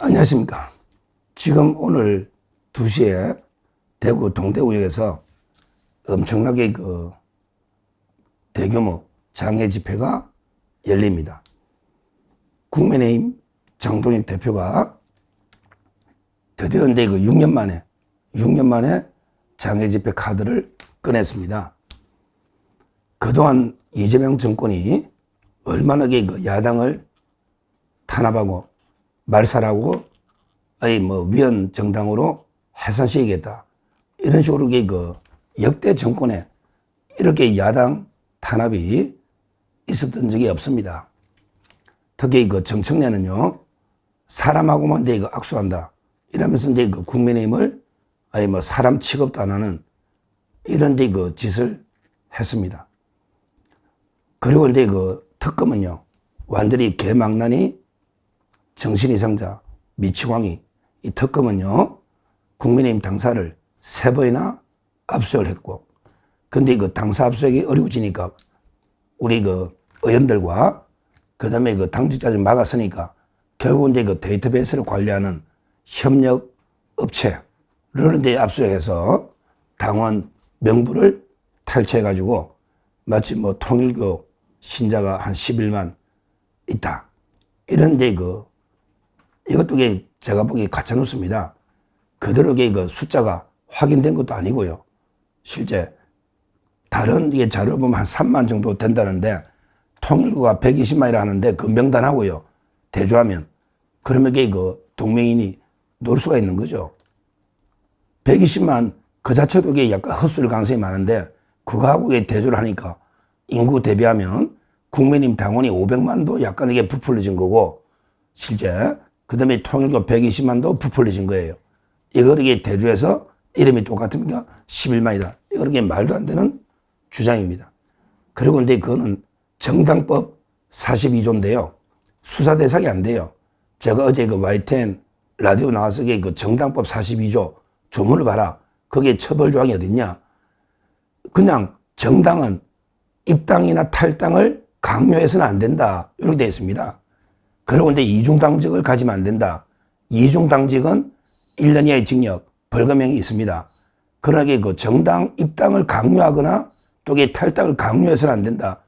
안녕하십니까. 지금 오늘 2시에 대구 동대구역에서 엄청나게 그 대규모 장애 집회가 열립니다. 국민의힘 장동혁 대표가 드디어 이제 그 6년 만에, 6년 만에 장애 집회 카드를 꺼냈습니다. 그동안 이재명 정권이 얼마나 그 야당을 탄압하고 말살하고 아예 뭐 위헌 정당으로 해산시키겠다. 이런 식으로 그 역대 정권에 이렇게 야당 탄압이 있었던 적이 없습니다. 특히 그 정청래는요, 사람하고만 이제 그 악수한다. 이러면서 이제 그 국민의힘을 아예 뭐 사람 취급도 안 하는 이런 데 그 짓을 했습니다. 그리고 이제 그 특검은요, 완전히 개망난이 정신이상자 미치광이 이 특검은요, 국민의힘 당사를 세 번이나 압수를 했고, 근데 그 당사 압수하기 어려워지니까 우리 그 의원들과 그 다음에 그 당직자들 막았으니까 결국 이제 그 데이터베이스를 관리하는 협력 업체를 이제 압수해서 당원 명부를 탈취해가지고 마치 뭐 통일교 신자가 한 11만 있다. 이런 이제 그 이것도 제가 보기에 가짜뉴스입니다. 이게 그 숫자가 확인된 것도 아니고요. 실제 다른 자료 보면 한 3만 정도 된다는데 통일부가 120만이라 하는데 그 명단하고요. 대조하면 그러면 그 동맹인이 놀 수가 있는 거죠. 120만 그 자체도 이게 약간 헛수일 가능성이 많은데 그거하고 대조를 하니까 인구 대비하면 국민님 당원이 500만도 약간 이게 부풀려진 거고 실제 그 다음에 통일교 120만도 부풀려진 거예요. 이걸 이게 대조해서 이름이 똑같으니까 11만이다. 이건 게 말도 안 되는 주장입니다. 그리고 근데 그거는 정당법 42조인데요. 수사 대상이 안 돼요. 제가 어제 그 YTN 라디오 나와서 그 정당법 42조 조문을 봐라. 거기에 처벌 조항이 어딨냐. 그냥 정당은 입당이나 탈당을 강요해서는 안 된다. 이렇게 되어 있습니다. 그리고 이제 이중당직을 가지면 안 된다. 이중당직은 1년 이하의 징역, 벌금형이 있습니다. 그러나 그 정당 입당을 강요하거나 또 탈당을 강요해서는 안 된다.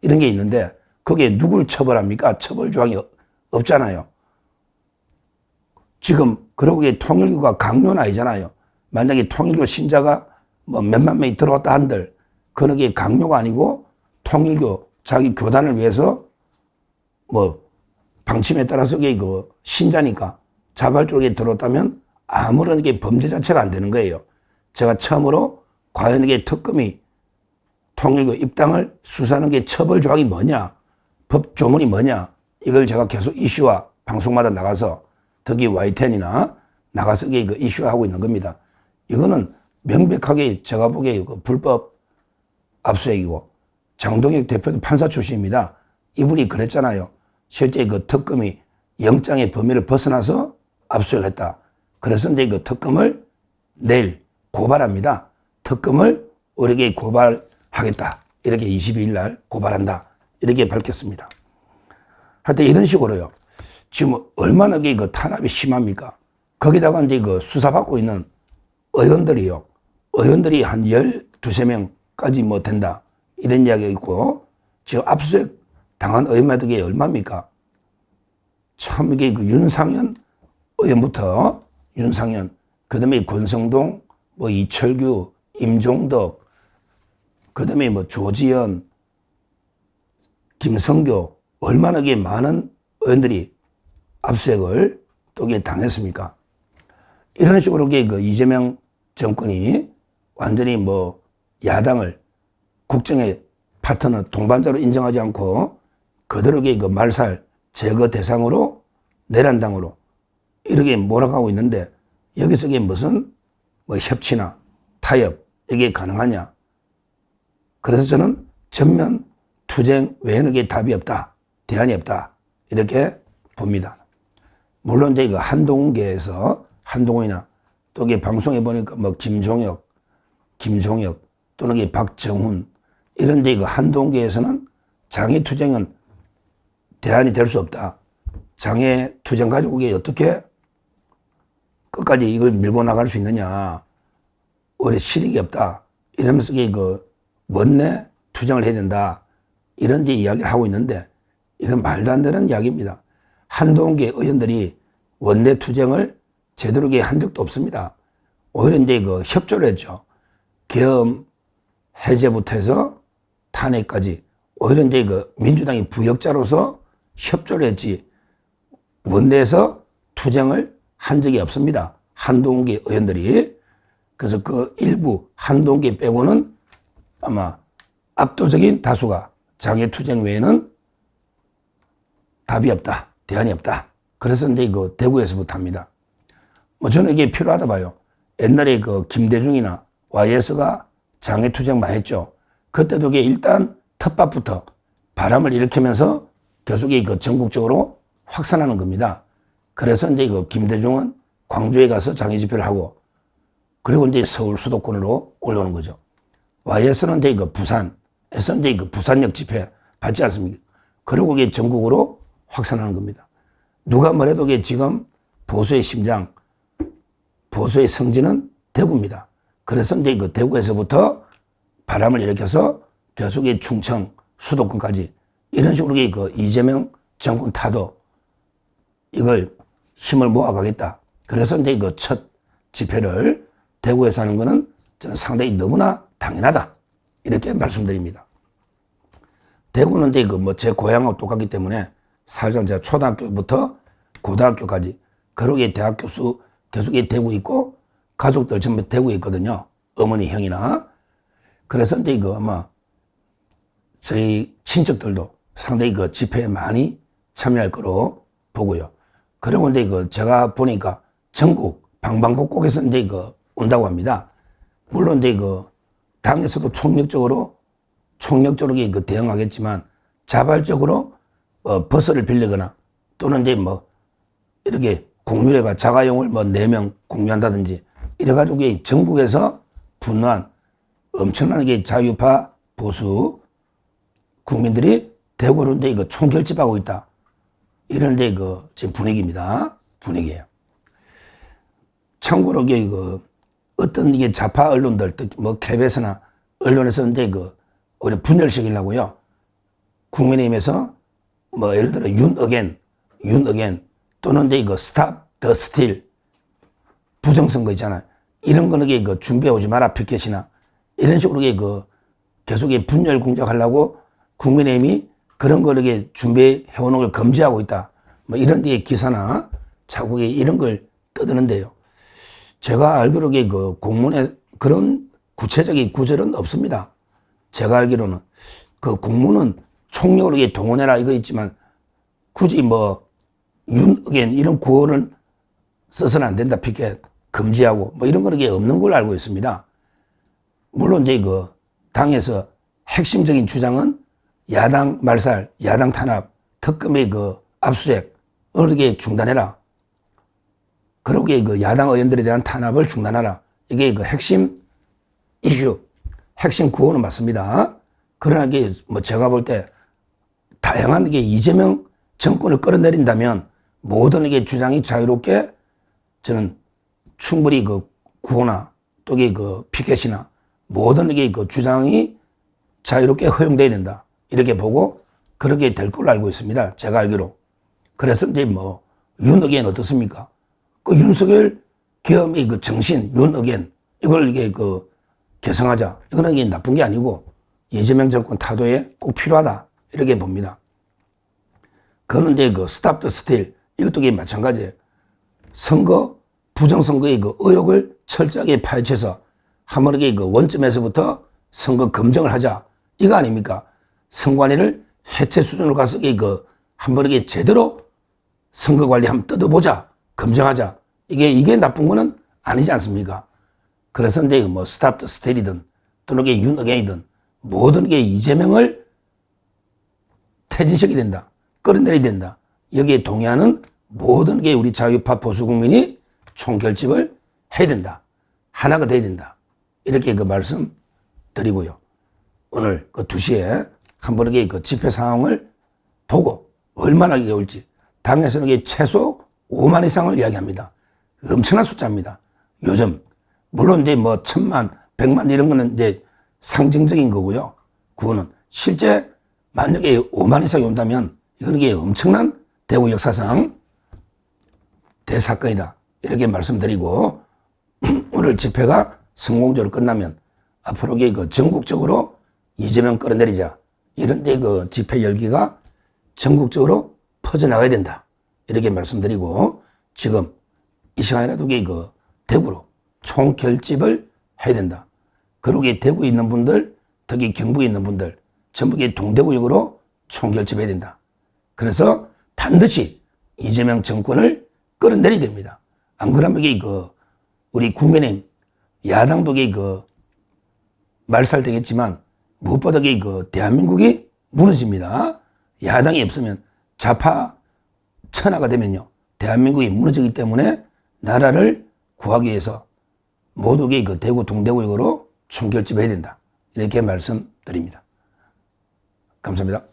이런 게 있는데 거기에 누굴 처벌합니까? 처벌 조항이 없잖아요. 지금 그러고 게 통일교가 강요는 아니잖아요. 만약에 통일교 신자가 뭐 몇만 명이 들어왔다 한들 그런 게 강요가 아니고 통일교 자기 교단을 위해서 뭐 방침에 따라서 그 신자니까 자발적으로 들어왔다면 아무런 게 범죄 자체가 안 되는 거예요. 제가 처음으로 과연 이게 특검이 통일교 입당을 수사하는 게 처벌 조항이 뭐냐, 법 조문이 뭐냐, 이걸 제가 계속 이슈와 방송마다 나가서 특히 Y10이나 나가서 그 이슈하고 있는 겁니다. 이거는 명백하게 제가 보기에 그 불법 압수액이고 장동혁 대표도 판사 출신입니다. 이분이 그랬잖아요. 실제 그 특검이 영장의 범위를 벗어나서 압수를 했다. 그래서 이제 그 특검을 내일 고발합니다. 특검을 우리에게 고발하겠다. 이렇게 22일 날 고발한다. 이렇게 밝혔습니다. 하여튼 이런 식으로요. 지금 얼마나 그 탄압이 심합니까? 거기다가 이제 그 수사받고 있는 의원들이요. 의원들이 한 12, 명까지 뭐 된다. 이런 이야기가 있고, 지금 압수수색 당한 의원들이 얼마입니까? 참 이게 그 윤상현 의원부터 윤상현, 그 다음에 권성동, 뭐 이철규, 임종덕, 그 다음에 뭐 조지현, 김성교, 얼마나 게 많은 의원들이 압수색을 또 당했습니까? 이런 식으로 그 이재명 정권이 완전히 뭐 야당을 국정의 파트너 동반자로 인정하지 않고 그대로 그 말살 제거 대상으로 내란당으로 이렇게 몰아가고 있는데 여기서 이게 무슨 뭐 협치나 타협 이게 가능하냐? 그래서 저는 전면 투쟁 외에는 게 답이 없다. 대안이 없다. 이렇게 봅니다. 물론 이제 그 한동훈계에서 한동훈이나 또 이게 방송에 보니까 뭐 김종혁, 김종혁 또는 이게 박정훈 이런 데그 한동훈계에서는 장애 투쟁은 대안이 될 수 없다. 장애 투쟁 이게 어떻게 끝까지 이걸 밀고 나갈 수 있느냐. 오히려 실익이 없다. 이러면서 이게 그 원내 투쟁을 해야 된다. 이런 이제 이야기를 하고 있는데 이건 말도 안 되는 이야기입니다. 한동계 의원들이 원내 투쟁을 제대로 한 적도 없습니다. 오히려 이제 그 협조를 했죠. 계엄 해제부터 해서 탄핵까지 오히려 이제 그 민주당이 부역자로서 협조를 했지 원내에서 투쟁을 한 적이 없습니다. 한동계 의원들이 그래서 그 일부 한동계 빼고는 아마 압도적인 다수가 장애 투쟁 외에는 답이 없다. 대안이 없다. 그래서 이제 그 대구에서부터 합니다. 뭐 저는 이게 필요하다 봐요. 옛날에 그 김대중이나 YS가 장애 투쟁 많이 했죠. 그때도 이게 일단 텃밭부터 바람을 일으키면서 계속 그 전국적으로 확산하는 겁니다. 그래서 이제 그 김대중은 광주에 가서 장애 집회를 하고 그리고 이제 서울 수도권으로 올라오는 거죠. YS는 이제 그 부산에서 이제 그 부산역 집회 받지 않습니까? 그리고 이게 전국으로 확산하는 겁니다. 누가 뭐래도 이게 지금 보수의 심장, 보수의 성지는 대구입니다. 그래서 이제 그 대구에서부터 바람을 일으켜서 계속 이 충청, 수도권까지 이런 식으로 그 이재명 정권 타도 이걸 힘을 모아가겠다. 그래서 이제 그 첫 집회를 대구에서 하는 거는 저는 상당히 너무나 당연하다. 이렇게 말씀드립니다. 대구는 이제 그뭐 제 고향하고 똑같기 때문에 사실상 제가 초등학교부터 고등학교까지 그러게 대학 교 수 계속 대구 있고 가족들 전부 대구에 있거든요. 어머니 형이나. 그래서 이제 그 아마 저희 친척들도 상당히 그 집회에 많이 참여할 거로 보고요. 그리고 그 제가 보니까 전국 방방곡곡에서 이제 그 온다고 합니다. 물론 이제 그 당에서도 총력적으로 총력적으로 그 대응하겠지만 자발적으로 어, 버스를 빌리거나 또는 이제 뭐 이렇게 공유회가 자가용을 뭐 네 명 공유한다든지 이래가지고 전국에서 분노한 엄청나게 자유파 보수 국민들이 이제 이거 총결집하고 있다. 이런 이제 그 지금 분위기입니다. 분위기예요. 참고로 이게 그 어떤 이게 좌파 언론들, 뭐 KBS나 언론에서 이제 그 오히려 분열시키려고요. 국민의힘에서 뭐 예를 들어 윤 어겐, 윤 어겐 또는 이제 그 스탑 더 스틸 부정선거 있잖아요. 이런 거는 이게 그 준비해 오지 마라 피켓이나 이런 식으로 이게 그 계속 분열 공작하려고 국민의힘이 그런 걸 이렇게 준비해 오는 걸 금지하고 있다. 뭐 이런 데 기사나 자국에 이런 걸 떠드는데요. 제가 알기로 그 공문에 그런 구체적인 구절은 없습니다. 제가 알기로는 그 공문은 총력을 동원해라 이거 있지만 굳이 뭐 윤의견 이런 구호를 써서는 안 된다 피켓 금지하고 뭐 이런 거는 없는 걸로 알고 있습니다. 물론 이제 그 당에서 핵심적인 주장은 야당 말살, 야당 탄압, 특검의 그 압수수색 어르게 중단해라. 그러고 그 야당 의원들에 대한 탄압을 중단하라. 이게 그 핵심 이슈, 핵심 구호는 맞습니다. 그러나 이게 뭐 제가 볼 때 다양한 게 이재명 정권을 끌어내린다면 모든 게 주장이 자유롭게 저는 충분히 그 구호나 또그 피켓이나 모든 게그 주장이 자유롭게 허용돼야 된다. 이렇게 보고 그렇게 될 걸로 알고 있습니다. 제가 알기로. 그래서 이제 뭐 윤의견 어떻습니까? 그 윤석열 계엄의 그 정신, 윤의견 이걸 이게 그 개성하자. 이거는 이게 나쁜 게 아니고 이재명 정권 타도에 꼭 필요하다. 이렇게 봅니다. 그거는 이제 그 스탑 더 스틸 이것도 이게 마찬가지예요. 선거, 부정선거의 그 의혹을 철저하게 파헤쳐서 한번에 그 원점에서부터 선거 검증을 하자. 이거 아닙니까? 선관위를 해체 수준으로 가서 그한 번에 제대로 선거 관리 한번 뜯어보자. 검증하자. 이게, 이게 나쁜 거는 아니지 않습니까? 그래서 이제 뭐 스탑 더 스테리든 또는 이게 윤어게이든 모든 게 이재명을 퇴진시켜야 된다. 끌어내려야 된다. 여기에 동의하는 모든 게 우리 자유파 보수 국민이 총결집을 해야 된다. 하나가 돼야 된다. 이렇게 그 말씀 드리고요. 오늘 그 2시에 한 번에 그 집회 상황을 보고 얼마나 이게 올지 당에서는 이게 최소 5만 이상을 이야기합니다. 엄청난 숫자입니다. 요즘 물론 이제 뭐 천만, 백만 이런 거는 이제 상징적인 거고요. 그거는 실제 만약에 5만 이상이 온다면 이거는 이게 엄청난 대구 역사상 대사건이다. 이렇게 말씀드리고 오늘 집회가 성공적으로 끝나면 앞으로 그 전국적으로 이재명 끌어내리자 이런 데 그 집회 열기가 전국적으로 퍼져나가야 된다. 이렇게 말씀드리고 지금 이 시간이라도 그 대구로 총결집을 해야 된다. 그러고 이 대구에 있는 분들, 특히 경북에 있는 분들, 이 동대구역으로 총결집해야 된다. 그래서 반드시 이재명 정권을 끌어내려야 됩니다. 안 그러면 이게 그 우리 국민의힘 야당도 그 말살되겠지만 무엇보다 그 대한민국이 무너집니다. 야당이 없으면 좌파 천하가 되면요. 대한민국이 무너지기 때문에 나라를 구하기 위해서 모두게 그 대구 동대구역으로 총결집해야 된다. 이렇게 말씀드립니다. 감사합니다.